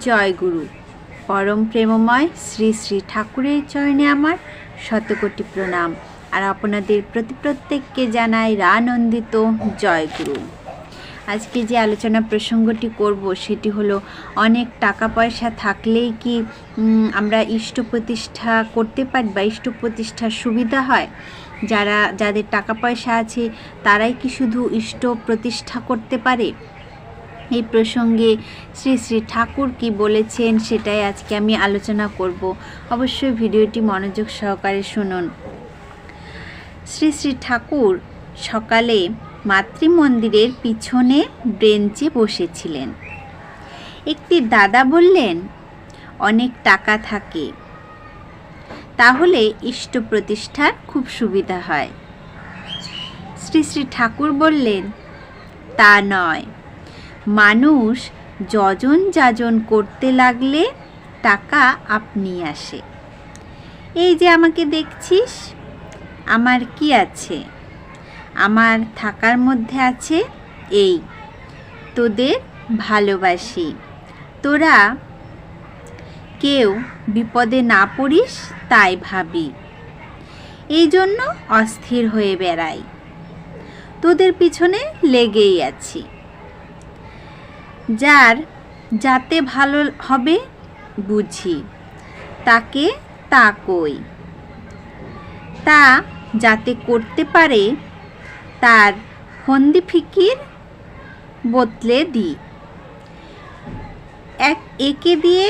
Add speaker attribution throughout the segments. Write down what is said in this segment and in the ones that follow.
Speaker 1: জয় গুরু। পরম প্রেমময় শ্রী শ্রী ঠাকুরের চরণে আমার শতকোটি প্রণাম। আর আপনাদের প্রতি প্রত্যেককে জানাই রানন্দিত জয় গুরু। আজকে যে আলোচনা প্রসঙ্গটি করব, সেটি হলো অনেক টাকা পয়সা থাকলেই কি আমরা ইষ্ট প্রতিষ্ঠা করতে পারি বা ইষ্ট প্রতিষ্ঠার সুবিধা হয়? যারা, যাদের টাকা পয়সা আছে, তারাই কি শুধু ইষ্ট প্রতিষ্ঠা করতে পারে? এই প্রসঙ্গে শ্রী শ্রী ঠাকুর কি বলেছেন সেটাই আজকে আমি আলোচনা করব। অবশ্যই ভিডিওটি মনোযোগ সহকারে শুনুন। শ্রী শ্রী ঠাকুর সকালে মাতৃমন্দিরের পিছনে ব্রেঞ্চে বসেছিলেন। একটি দাদা বললেন, অনেক টাকা থাকে। তাহলে ইষ্ট প্রতিষ্ঠার খুব সুবিধা হয়। শ্রী শ্রী ঠাকুর বললেন, তা নয়। মানুষ যজন যাজন করতে লাগলে টাকা আপনি আসে। এই যে আমাকে দেখছিস, আমার কি আছে? আমার থাকার মধ্যে আছে এই, তোদের ভালোবাসি। তোরা কেউ বিপদে না পড়িস তাই ভাবি। এই জন্য অস্থির হয়ে বেড়াই। তোদের পিছনে লেগেই আছি। যার যাতে ভালো হবে বুঝি, তাকে তা কই। তা যাতে করতে পারে, তার ফন্দি ফিকির বদলে দিই এক একে দিয়ে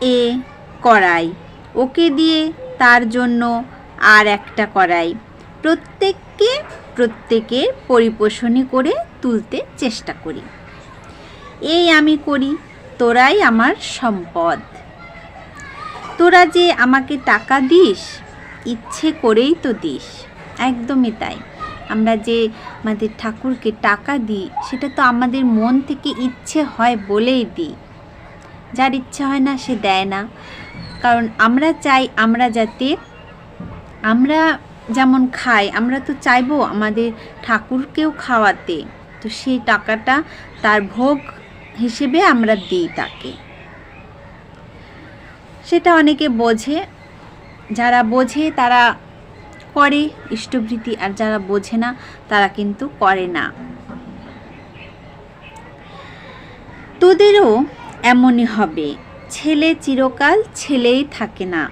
Speaker 1: এ করাই, ওকে দিয়ে তার জন্য আর একটা করাই। প্রত্যেককে প্রত্যেকের পরিপোষণী করে তুলতে চেষ্টা করি। এই আমি করি, তোরাই আমার সম্পদ। তোরা যে আমাকে টাকা দিস, ইচ্ছে করেই তো দিস। একদমই তাই। আমরা যে আমাদের ঠাকুরকে টাকা দিই, সেটা তো আমাদের মন থেকে ইচ্ছে হয় বলেই দিই। যার ইচ্ছে হয় না, সে দেয় না। কারণ আমরা চাই আমরা যাতে, আমরা যেমন খাই, আমরা তো চাইব আমাদের ঠাকুরকেও খাওয়াতে। তো সেই টাকাটা তার ভোগ হিসেবে আমরা দিই তাকে। সেটা অনেকে বোঝে, যারা বোঝে তারা করে ইষ্টভৃতি আর যারা বোঝে না তারা কিন্তু করে না। তোদেরও এমনই হবে, ছেলে চিরকাল ছেলেই থাকে না।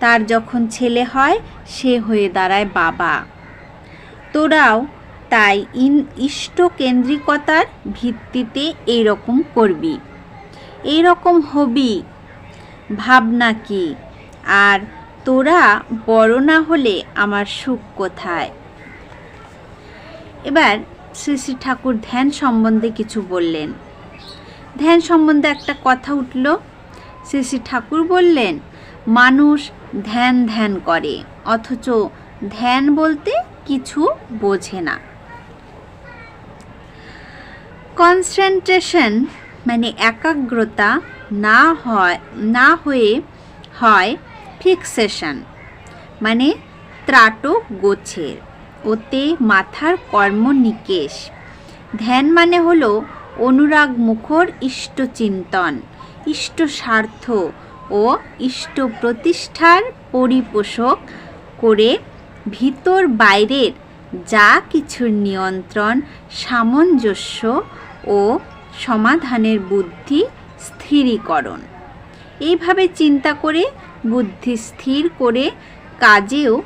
Speaker 1: তার যখন ছেলে হয়, সে হয়ে দাঁড়ায় বাবা। তোরাও তাই ইন ইষ্ট কেন্দ্রিকতার ভিত্তিতে এইরকম করবি। এইরকম হবি। ভাবনা কি? আর তোরা বড় না হলে আমার সুখ কোথায়? এবার শ্রী শ্রী ঠাকুর ধ্যান সম্বন্ধে কিছু বললেন। ধ্যান সম্বন্ধে একটা কথা উঠল। শ্রী শ্রী ঠাকুর বললেন, মানুষ ধ্যান ধ্যান করে, অথচ ধ্যান বলতে কিছু বোঝে না। কনসেন্ট্রেশন মানে একাগ্রতা না হয়, না হয়ে হয় ফিক্সেশন মানে ত্রাটক গোছের, ওতে মাথার কর্ম নিকেশ ধ্যান মানে হলো অনুরাগ মুখর ইষ্ট চিন্তন ইষ্ট স্বার্থ ও ইষ্ট প্রতিষ্ঠার পরিপোষক করে ভিতর বাইরের যা কিছুর নিয়ন্ত্রণ, সামঞ্জস্য ও সমাধানের বুদ্ধি স্থিরীকরণ। এইভাবে চিন্তা করে বুদ্ধি স্থির করে কাজেও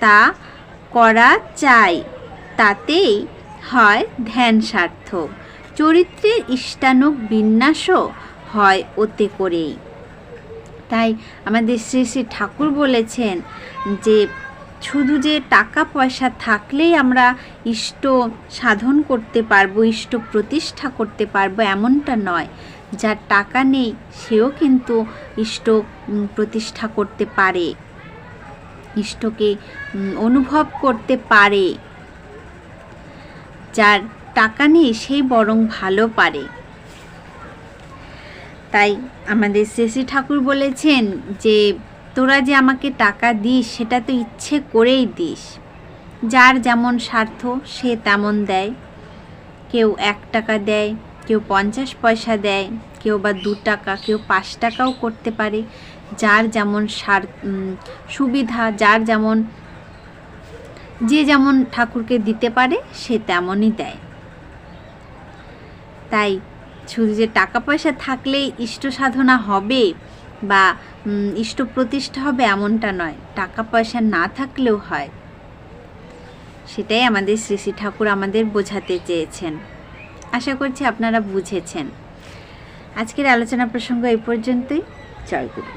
Speaker 1: তা করা চাই। তাতেই হয় ধ্যান সার্থক। চরিত্রের ইষ্টানুক বিন্যাসও হয় ওতে করেই। তাই আমাদের শ্রী শ্রী ঠাকুর বলেছেন যে শুধু যে টাকা পয়সা থাকলেই আমরা ইষ্ট সাধন করতে পারব, ইষ্ট প্রতিষ্ঠা করতে পারব এমনটা নয়। যার টাকা নেই, সেও কিন্তু ইষ্ট প্রতিষ্ঠা করতে পারে। ইষ্টকে অনুভব করতে পারে। যার টাকা নেই সেই বরং ভালো পারে। তাই আমাদের শ্রী ঠাকুর বলেছেন যে তোরা যে আমাকে টাকা দিস, সেটা তো ইচ্ছে করেই দিস। যার যেমন স্বার্থ, সে তেমন দেয়। কেউ এক টাকা দেয়, কেউ পঞ্চাশ পয়সা দেয়, কেউ বা দু টাকা, কেউ পাঁচ টাকাও করতে পারে। যার যেমন সার সুবিধা, যার যেমন, যে যেমন ঠাকুরকে দিতে পারে, সে তেমনই দেয়। তাই শুধু যে টাকা পয়সা থাকলেই ইষ্ট সাধনা হবে বা ইষ্ট প্রতিষ্ঠা হবে এমনটা নয়। টাকা পয়সা না থাকলেও হয়। সেটাই আমাদের শ্রী শ্রী ঠাকুর আমাদের বোঝাতে চেয়েছেন। আশা করছি আপনারা বুঝেছেন। আজকের আলোচনা প্রসঙ্গ এই পর্যন্তই। জয় গুরু।